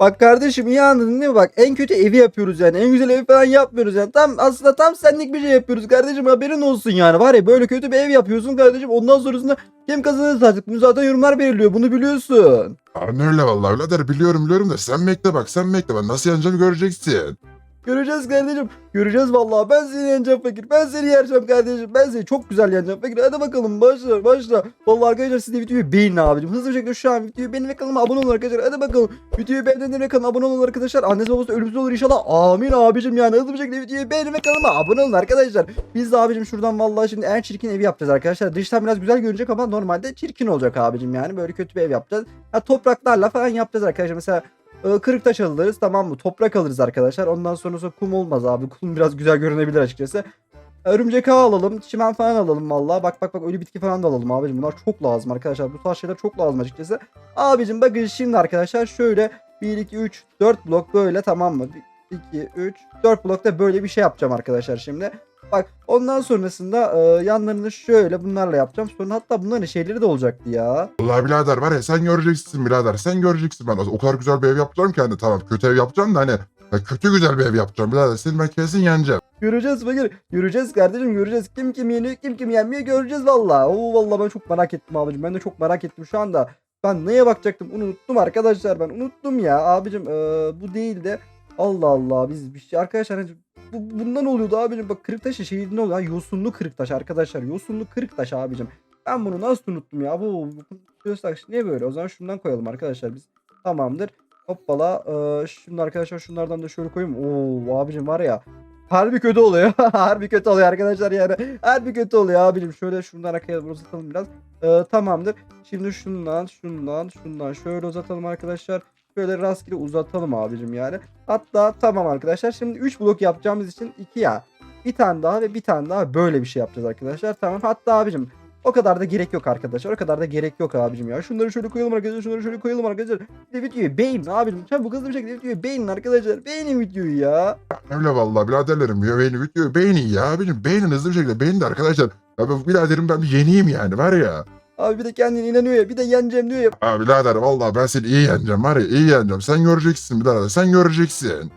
Bak kardeşim iyi anladın değil mi? Bak en kötü evi yapıyoruz yani. En güzel evi falan yapmıyoruz yani. Tam aslında tam senlik bir şey yapıyoruz kardeşim. Haberin olsun yani. Var ya böyle kötü bir ev yapıyorsun kardeşim. Ondan sonrasında kim kazanırsa artık bunu zaten yorumlar belirliyor. Bunu biliyorsun. Aynen öyle vallahi birader biliyorum biliyorum da sen bekle bak sen bekle ben nasıl yeneceğimi göreceksin. Göreceğiz kardeşim. Göreceğiz vallahi. Ben seni yeneceğim fakir. Ben seni yeneceğim kardeşim. Ben seni çok güzel yeneceğim fakir. Hadi bakalım başla başla. Vallahi arkadaşlar siz de videoyu beğenin abicim. Hızlı bir şekilde şu an videoyu beğenin ve kanalıma abone olun arkadaşlar. Hadi bakalım. Videoyu beğenin ve kanalıma abone olun arkadaşlar. Annesi babası ölümsüz olur inşallah. Amin abicim yani. Hızlı bir şekilde videoyu beğenin ve kanalıma abone olun arkadaşlar. Biz de abicim şuradan vallahi şimdi en çirkin evi yapacağız arkadaşlar. Dıştan biraz güzel görünecek ama normalde çirkin olacak abicim yani. Böyle kötü bir ev yapacağız. Ha, topraklarla falan yapacağız arkadaşlar. Mesela ee, Kırık taş alırız tamam mı? Toprak alırız arkadaşlar. Ondan sonrası kum olmaz abi. Kum biraz güzel görünebilir açıkçası. Örümcek ağı alalım. Çimen falan alalım vallahi. Bak bak bak ölü bitki falan da alalım abicim. Bunlar çok lazım arkadaşlar. Bu tarz şeyler çok lazım açıkçası. Abicim bakın şimdi arkadaşlar şöyle 1 2 3 4 blok böyle tamam mı? 2 3 4 blokta böyle bir şey yapacağım arkadaşlar şimdi. Bak ondan sonrasında e, yanlarını şöyle bunlarla yapacağım. Sonra hatta bunların şeyleri de olacaktı ya. Vallahi birader var ya sen göreceksin birader sen göreceksin ben o kadar güzel bir ev yapacağım ki hani tamam kötü ev yapacağım da hani ya kötü güzel bir ev yapacağım birader seni ben kesin yeneceğim. Göreceğiz fakir. Göreceğiz kardeşim göreceğiz. Kim kim yeniyor kim kim yenmiyor göreceğiz valla. Oo valla ben çok merak ettim abicim. Ben de çok merak ettim şu anda. Ben neye bakacaktım unuttum arkadaşlar ben unuttum ya abicim. eee, bu değil de Allah Allah biz bir şey arkadaşlar hani bu, bundan oluyordu abicim bak Kırıktaş'ın şeyi ne oluyor? Yosunlu Kırıktaş arkadaşlar yosunlu Kırıktaş abicim. Ben bunu nasıl unuttum ya bu, Kırıktaş niye böyle o zaman şundan koyalım arkadaşlar biz. Tamamdır. Hoppala. Ee, şimdi arkadaşlar şunlardan da şöyle koyayım. Oo abicim var ya. Harbi kötü oluyor. Harbi kötü oluyor arkadaşlar yani. Harbi kötü oluyor abicim. Şöyle şundan arkaya uzatalım biraz. Ee, tamamdır. Şimdi şundan, şundan, şundan şöyle uzatalım arkadaşlar. Şöyle rastgele uzatalım abicim yani. Hatta tamam arkadaşlar. Şimdi 3 blok yapacağımız için 2 ya. Bir tane daha ve bir tane daha böyle bir şey yapacağız arkadaşlar. Tamam. Hatta abicim o kadar da gerek yok arkadaşlar. O kadar da gerek yok abicim ya. Şunları şöyle koyalım arkadaşlar. Şunları şöyle koyalım arkadaşlar. Bir de videoyu beğenin abicim. Çabuk hızlı bir şekilde videoyu beğenin arkadaşlar. Beğenin videoyu ya. Öyle vallahi biraderlerim ya beğeni videoyu beğenin ya benim beğenin hızlı bir şekilde beğenin de arkadaşlar. Ya biraderim ben bir yeniyim yani var ya. Abi bir de kendine inanıyor ya. Bir de yeneceğim diyor ya. Aa birader vallahi ben seni iyi yeneceğim var ya iyi yeneceğim. Sen göreceksin birader sen göreceksin.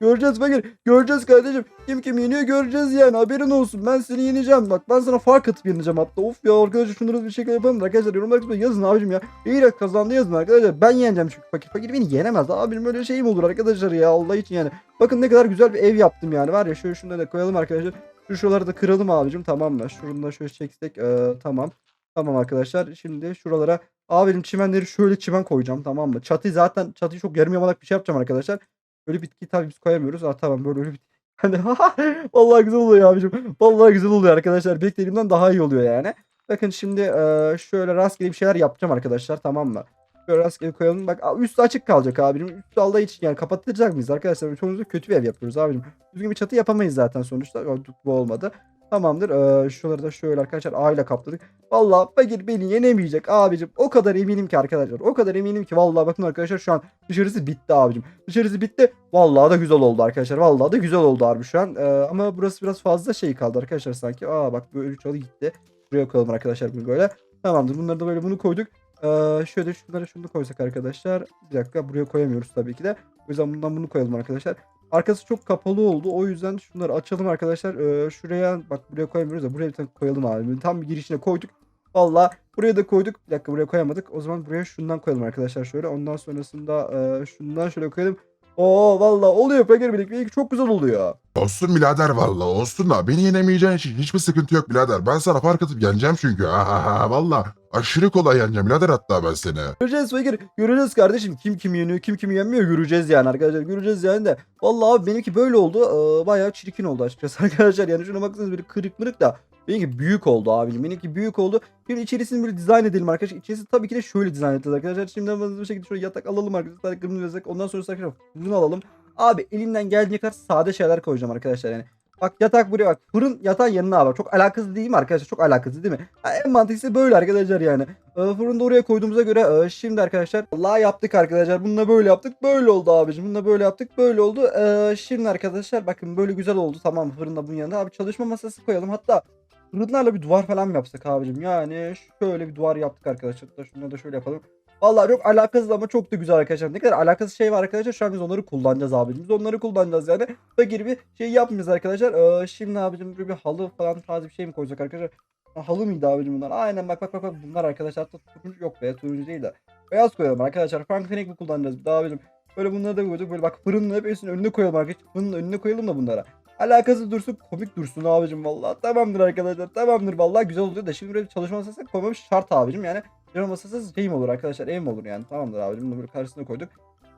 Göreceğiz fakir. Göreceğiz kardeşim. Kim kim yeniyor göreceğiz yani. Haberin olsun. Ben seni yeneceğim. Bak ben sana fark atıp yeneceğim hatta. Of ya arkadaşlar şunları bir şekilde yapalım da arkadaşlar yorumlar kısmına yazın abicim ya. İyi kazandı yazın arkadaşlar. Ben yeneceğim çünkü fakir. Fakir beni yenemez. Abim öyle şey mi olur arkadaşlar ya Allah için yani. Bakın ne kadar güzel bir ev yaptım yani. Var ya şöyle şunları da koyalım arkadaşlar. Şu şuraları da kıralım abicim tamam mı? Şuradan da şöyle çeksek. Ee, tamam. Tamam arkadaşlar. Şimdi şuralara abim çimenleri şöyle çimen koyacağım tamam mı? Çatıyı zaten çatıyı çok yarım yamalak bir şey yapacağım arkadaşlar. Ölü bitki tabii biz koyamıyoruz. Aa tamam böyle ölü bitki. Hani vallahi güzel oluyor abicim. Vallahi güzel oluyor arkadaşlar. Beklediğimden daha iyi oluyor yani. Bakın şimdi eee, şöyle rastgele bir şeyler yapacağım arkadaşlar tamam mı? Şöyle rastgele koyalım. Bak üstü açık kalacak abicim. Üstü Allah için yani kapatacak mıyız arkadaşlar? Sonuçta kötü bir ev yapıyoruz abicim. Düzgün bir çatı yapamayız zaten sonuçta. Bu olmadı. Tamamdır. Eee şuraları da şöyle arkadaşlar A ile kapladık. Vallahi fakir beni yenemeyecek abicim. O kadar eminim ki arkadaşlar. O kadar eminim ki vallahi bakın arkadaşlar şu an dışarısı bitti abicim. Dışarısı bitti. Vallahi da güzel oldu arkadaşlar. Vallahi da güzel oldu harbi şu an. Ee, ama burası biraz fazla şey kaldı arkadaşlar sanki. Aa bak böyle çalı gitti. Buraya koyalım arkadaşlar bunu böyle. Tamamdır. Bunları da böyle bunu koyduk. Ee, şöyle şunları şunu koysak arkadaşlar. Bir dakika buraya koyamıyoruz tabii ki de. O yüzden bundan bunu koyalım arkadaşlar. Arkası çok kapalı oldu. O yüzden şunları açalım arkadaşlar. Ee, şuraya bak buraya koyamıyoruz da buraya bir tane koyalım abi. Tam bir girişine koyduk. Valla buraya da koyduk. Bir dakika buraya koyamadık. O zaman buraya şundan koyalım arkadaşlar şöyle. Ondan sonrasında e, şundan şöyle koyalım. Oo valla oluyor Fakir Birlik. Benimki çok güzel oluyor. Olsun birader vallahi olsun da beni yenemeyeceğin için hiçbir sıkıntı yok birader. Ben sana fark atıp yeneceğim çünkü. Valla aşırı kolay yeneceğim birader hatta ben seni. Göreceğiz Fakir. Göreceğiz kardeşim. Kim kim yeniyor kim kim yenmiyor göreceğiz yani arkadaşlar. Göreceğiz yani de. Valla abi benimki böyle oldu. Ee, bayağı çirkin oldu açıkçası arkadaşlar. Yani şuna baksanız böyle kırık mırık da. Benimki büyük oldu abicim. Benimki büyük oldu. Şimdi içerisini böyle dizayn edelim arkadaşlar. İçerisi tabii ki de şöyle dizayn edeceğiz arkadaşlar. Şimdi bir şekilde şöyle yatak alalım arkadaşlar. Kırmızı yatak. Ondan sonra arkadaşlar fırın alalım. Abi elimden geldiği kadar sade şeyler koyacağım arkadaşlar yani. Bak yatak buraya bak. Fırın yatağın yanına bak. Çok alakasız değil mi arkadaşlar? Çok alakasız değil mi? Ha, en mantıklısı böyle arkadaşlar yani. Ee, fırını da oraya koyduğumuza göre e, şimdi arkadaşlar Allah yaptık arkadaşlar. Bununla böyle yaptık. Böyle oldu abicim. Bununla böyle yaptık. Böyle oldu. Ee, şimdi arkadaşlar bakın böyle güzel oldu. Tamam fırında bunun yanında. Abi çalışma masası koyalım. Hatta fırınlarla bir duvar falan mı yapsak abicim? Yani şöyle bir duvar yaptık arkadaşlar. Şunu da şöyle yapalım. Vallahi çok alakasız ama çok da güzel arkadaşlar. Ne kadar alakasız şey var arkadaşlar. Şu an biz onları kullanacağız abicim. Biz onları kullanacağız yani. Fakir bir şey yapmayacağız arkadaşlar. Ee, şimdi abicim böyle bir halı falan tarzı bir şey mi koyacak arkadaşlar? Ha, halı mıydı abicim bunlar? Aynen bak bak bak bak bunlar arkadaşlar. Hatta turuncu yok be turuncu değil de. Beyaz koyalım arkadaşlar. Renk mi kullanacağız bir daha abicim? Böyle bunları da koyduk. Böyle bak fırının hepsinin önüne koyalım arkadaşlar. Fırının önüne koyalım da bunlara. Alakasız dursun komik dursun abicim vallahi. Tamamdır arkadaşlar tamamdır vallahi güzel oluyor da şimdi böyle bir çalışma masası koymam şart abicim yani. Çalışma masası şey mi olur arkadaşlar ev mi olur yani tamamdır abicim bunu böyle karşısına koyduk.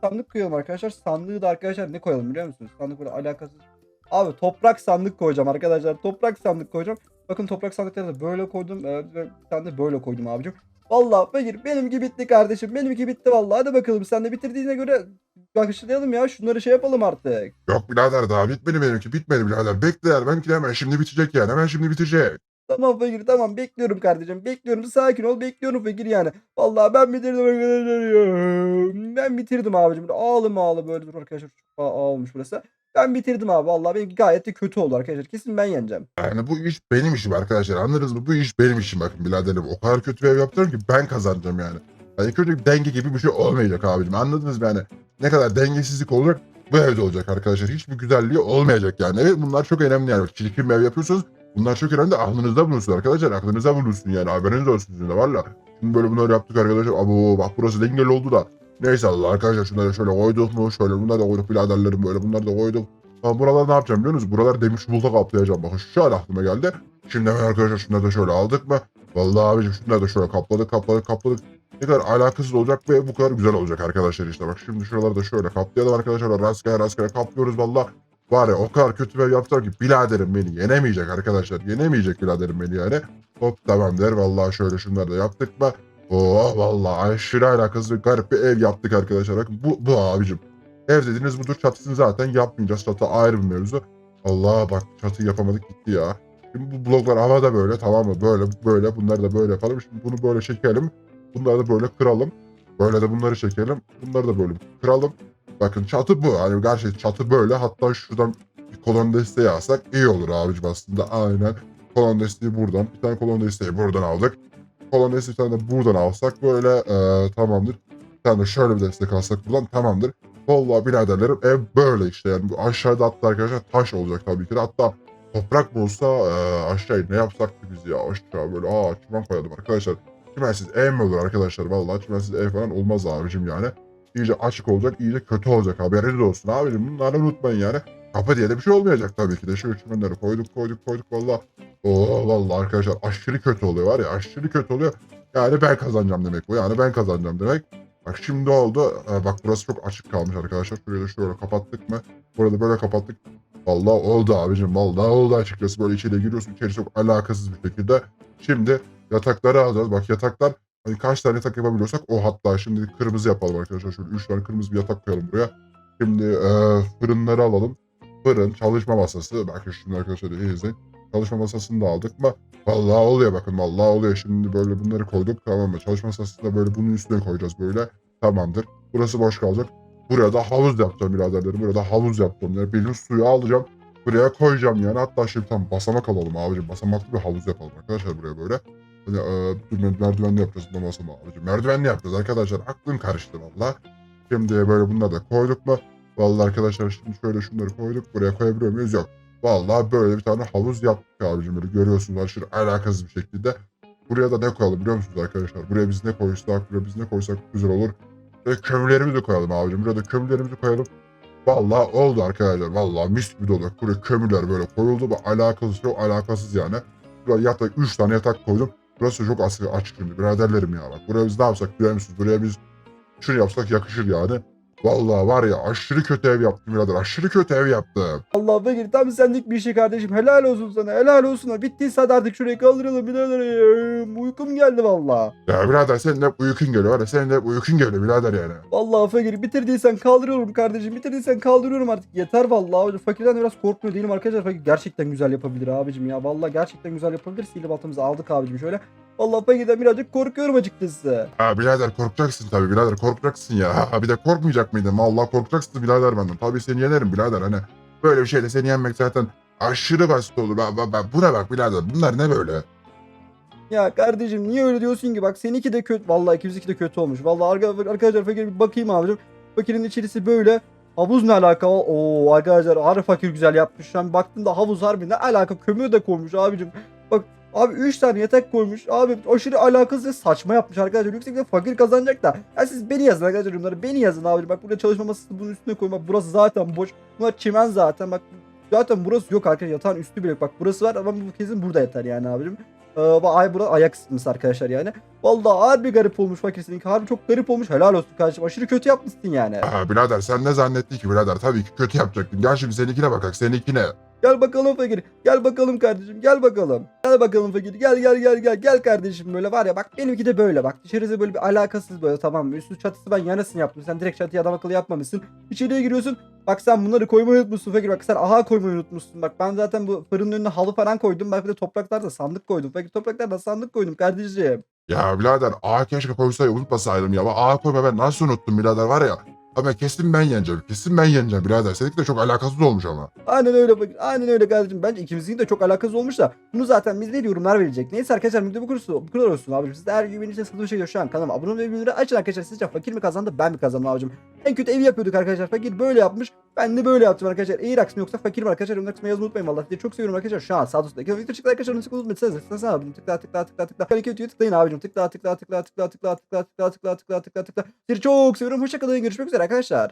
Sandık koyalım arkadaşlar sandığı da arkadaşlar ne koyalım biliyor musunuz? Sandık böyle alakasız. Abi toprak sandık koyacağım arkadaşlar toprak sandık koyacağım. Bakın toprak sandıkları da böyle koydum. Ee, bir tane de böyle koydum abicim. Vallahi Fakir benimki bitti kardeşim. Benimki bitti vallahi. Hadi bakalım sen de bitirdiğine göre başlayalım ya. Şunları şey yapalım artık. Yok birader daha bitmedi benimki bitmedi birader. Bekler benimki de hemen şimdi bitecek yani hemen şimdi bitecek. Tamam Fakir tamam bekliyorum kardeşim. Bekliyorum sakin ol bekliyorum Fakir yani. Vallahi ben bitirdim arkadaşlar ya. Ben bitirdim abicim. Böyle Ağlı mı ağlı böyle dur arkadaşlar. Olmuş burası. Ben bitirdim abi. Vallahi benimki gayet de kötü oldu arkadaşlar. Kesin ben yeneceğim. Yani bu iş benim işim arkadaşlar anladınız mı? Bu iş benim işim bakın biraderim. O kadar kötü bir ev yaptırıyorum ki ben kazanacağım yani. Yani kötü bir denge gibi bir şey olmayacak abicim anladınız mı yani? Ne kadar dengesizlik olacak bu evde olacak arkadaşlar. Hiçbir güzelliği olmayacak yani. Evet bunlar çok önemli yani. Çirkin bir ev yapıyorsanız bunlar çok önemli. Aklınızda bulunsun arkadaşlar. Aklınızda bulunsun yani. Haberiniz olsun sizin de valla. Şimdi böyle bunları yaptık arkadaşlar. Abo bak burası dengeli oldu da. Neyse arkadaşlar şunları şöyle koyduk mu? Şöyle bunları da koyduk biraderlerim böyle bunları da koyduk. Ben buraları ne yapacağım biliyor musunuz? Buraları demir çubukla kaplayacağım. Bakın şu an aklıma geldi. Şimdi hemen arkadaşlar şunları da şöyle aldık mı? Vallahi abicim şunları da şöyle kapladık kapladık kapladık. Ne kadar alakasız olacak ve bu kadar güzel olacak arkadaşlar işte. Bak şimdi şuraları da şöyle kaplayalım arkadaşlar. Rastgele rastgele kaplıyoruz valla. Var ya o kadar kötü bir yaptılar ki biraderim beni yenemeyecek arkadaşlar. Yenemeyecek biraderim beni yani. Hop tamamdır. Vallahi şöyle şunları da yaptık mı? Oo vallahi aşırı alakasız ve garip bir ev yaptık arkadaşlar. Bakın bu, bu abicim. Ev dediğiniz budur. Çatısını zaten yapmayacağız. Çatı ayrı bir mevzu. Allah bak çatıyı yapamadık gitti ya. Şimdi bu bloklar havada böyle tamam mı? Böyle böyle bunları da böyle yapalım. Şimdi bunu böyle çekelim. Bunları da böyle kıralım. Böyle de bunları çekelim. Bunları da böyle kıralım. Bakın çatı bu. Hani gerçekten çatı böyle. Hatta şuradan bir kolon desteği alsak iyi olur abicim aslında. Aynen. Kolon desteği buradan. Bir tane kolon desteği buradan aldık. Kolon desteği bir tane de buradan alsak böyle eee, tamamdır. Bir tane de şöyle bir destek alsak buradan tamamdır. Vallahi biraderlerim ev böyle işte yani bu aşağıda hatta arkadaşlar taş olacak tabii ki de hatta toprak mı olsa eee aşağıya ne yapsak ki biz ya aşağı böyle aa çimen koyalım arkadaşlar. Çimensiz ev mi olur arkadaşlar vallahi çimensiz ev falan olmaz abicim yani. İyice açık olacak iyice kötü olacak haberiniz olsun abicim bunları unutmayın yani. Kapı diye de bir şey olmayacak tabii ki de. Şöyle çimenleri koyduk koyduk koyduk valla. Oo valla arkadaşlar aşırı kötü oluyor var ya aşırı kötü oluyor. Yani ben kazanacağım demek bu yani ben kazanacağım demek. Bak şimdi oldu. Ee, bak burası çok açık kalmış arkadaşlar. Şurayı da şöyle kapattık mı? Burada böyle kapattık. Vallahi oldu abicim. Vallahi oldu açıkçası. Böyle içeri giriyorsun. İçeri çok alakasız bir şekilde. Şimdi yatakları alacağız. Bak yataklar hani kaç tane yatak yapabiliyorsak o hatta şimdi kırmızı yapalım arkadaşlar. Şöyle 3 tane kırmızı bir yatak koyalım buraya. Şimdi e, fırınları alalım. Fırın, çalışma masası. Bakın şimdi arkadaşlar iyi izleyin. Çalışma masasını da aldık mı? Vallahi oluyor bakın vallahi oluyor. Şimdi böyle bunları koyduk tamam mı? Çalışma masasını da böyle bunun üstüne koyacağız böyle. Tamamdır. Burası boş kalacak. Buraya da havuz yapacağım biraderlerim. Buraya da havuz yapacağım. Yani bildiğin suyu alacağım. Buraya koyacağım yani. Hatta şimdi tam basamak alalım abicim. Basamaklı bir havuz yapalım arkadaşlar buraya böyle. Hani e, dur, merdivenli yapacağız bu basamağı abicim. Merdivenli yapacağız arkadaşlar. Aklım karıştı valla. Şimdi böyle bunları da koyduk mu? Vallahi arkadaşlar şimdi şöyle şunları koyduk. Buraya koyabiliyor muyuz? Yok. Vallahi böyle bir tane havuz yaptık abicim. Böyle görüyorsunuz aşırı alakasız bir şekilde. Buraya da ne koyalım biliyor musunuz arkadaşlar? Buraya biz ne koysak, buraya biz ne koysak güzel olur. Ve kömürlerimizi koyalım abicim. Buraya da kömürlerimizi koyalım. Vallahi oldu arkadaşlar. Vallahi mis gibi dolu. Buraya kömürler böyle koyuldu. Bu alakasız çok alakasız yani. Buraya yatak 3 tane yatak koydum. Burası çok açık, şimdi. Biraderlerim ya bak. Buraya biz ne yapsak biliyor? Buraya biz şunu yapsak yakışır yani. Vallahi var ya aşırı kötü ev yaptım birader. Aşırı kötü ev yaptım. Allah Fakir tam senlik bir işi kardeşim. Helal olsun sana. Helal olsun. Bittiyse hadi artık şurayı kaldıralım. Birader. Uykum geldi valla. Ya birader senin de hep uykun geliyor var ya. Senin de hep uykun geliyor birader yani. Vallahi Fakir bitirdiysen kaldırıyorum kardeşim. Bitirdiysen kaldırıyorum artık. Yeter vallahi. Fakirden de biraz korkmuyor değilim arkadaşlar. Fakir gerçekten güzel yapabilir abicim ya. Vallahi gerçekten güzel yapabilir. Sihirli baltamızı aldık abicim şöyle. Vallahi Fakir'den birazcık korkuyorum açıkçası. Ha birader korkacaksın tabii birader korkacaksın ya. Ha bir de korkmayacak mıydın? Vallahi korkacaksın birader benden. Tabii seni yenerim birader hani. Böyle bir şeyle seni yenmek zaten aşırı basit olur. Ben, ben, ben, buna bak birader bunlar ne böyle? Ya kardeşim niye öyle diyorsun ki? Bak seninki de kötü. Vallahi ikimizinki de kötü olmuş. Vallahi arka- arkadaşlar fakir bir bakayım abicim. Fakirin içerisi böyle. Havuz ne alaka? Oo arkadaşlar harbi fakir güzel yapmış. Şu an baktığımda havuz harbi ne alaka? Kömür de koymuş abicim. Bak Abi 3 tane yatak koymuş. Abi aşırı alakasız ve saçma yapmış arkadaşlar. Yüksekten fakir kazanacak da. Ya siz beni yazın arkadaşlar yorumlara. Beni yazın abi. Bak burada çalışma masası bunun üstüne koyun. Bak burası zaten boş. Bunlar çimen zaten. Bak zaten burası yok arkadaşlar. Yatağın üstü bile yok. Bak burası var ama bu kesin burada yatar yani abicim. Ee, ay burada ayak ısıtması arkadaşlar yani. Vallahi harbi garip olmuş fakir seninki. Harbi çok garip olmuş. Helal olsun kardeşim. Aşırı kötü yapmışsın yani. Ha, birader sen ne zannettin ki birader? Tabii ki kötü yapacaktın. Gel şimdi seninkine bakak. Seninkine. Gel bakalım fakir. Gel bakalım kardeşim. Gel bakalım. Gel bakalım fakir. Gel gel gel gel. Gel kardeşim böyle var ya bak benimki de böyle bak. Dışarısı böyle bir alakasız böyle tamam mı? Üstü çatısı ben yarısını yaptım. Sen direkt çatıya adam akıllı yapmamışsın. İçeriye giriyorsun. Bak sen bunları koymayı unutmuşsun fakir. Bak sen aha koymayı unutmuşsun. Bak ben zaten bu fırının önüne halı falan koydum. Bak bir de topraklarda sandık koydum. Fakir topraklarda sandık koydum kardeşim. Ya birader ağa keşke koysaydı unutmasaydım ya. Ağa koyma ben nasıl unuttum birader var ya. Ama kesin ben yeneceğim. Kesin ben yeneceğim birader. Seninki de çok alakasız olmuş ama. Aynen öyle. Aynen öyle kardeşim. Bence ikimizin de çok alakası olmuş da. Bunu zaten bizde yorumlar verecek. Neyse arkadaşlar video bu kursu bu kadar olsun abi. Siz de her gün beni sıkıntı şey şu an kanalıma abone olmayı bildirimleri açın arkadaşlar. Sizce fakir mi kazandı ben mi kazandım abicim? En kötü evi yapıyorduk arkadaşlar. Fakir böyle yapmış. Ben de böyle yaptım arkadaşlar. Eğer aksım yoksa fakir arkadaşlar. Yorumlar kısmına yazmayı unutmayın. Vallahi sizi çok seviyorum arkadaşlar. Şu an sağ üstte. Video çıktı arkadaşlar. Onu unutmayın. Tıkla tıkla. Tıkla tıkla tıkla tıkla. Yani kötüye tıklayın abicim. Tıkla tıkla tıkla tıkla tıkla tıkla tıkla tıkla tıkla tıkla tıkla. Sizi çok seviyorum. Hoşçakalın. Görüşmek üzere arkadaşlar.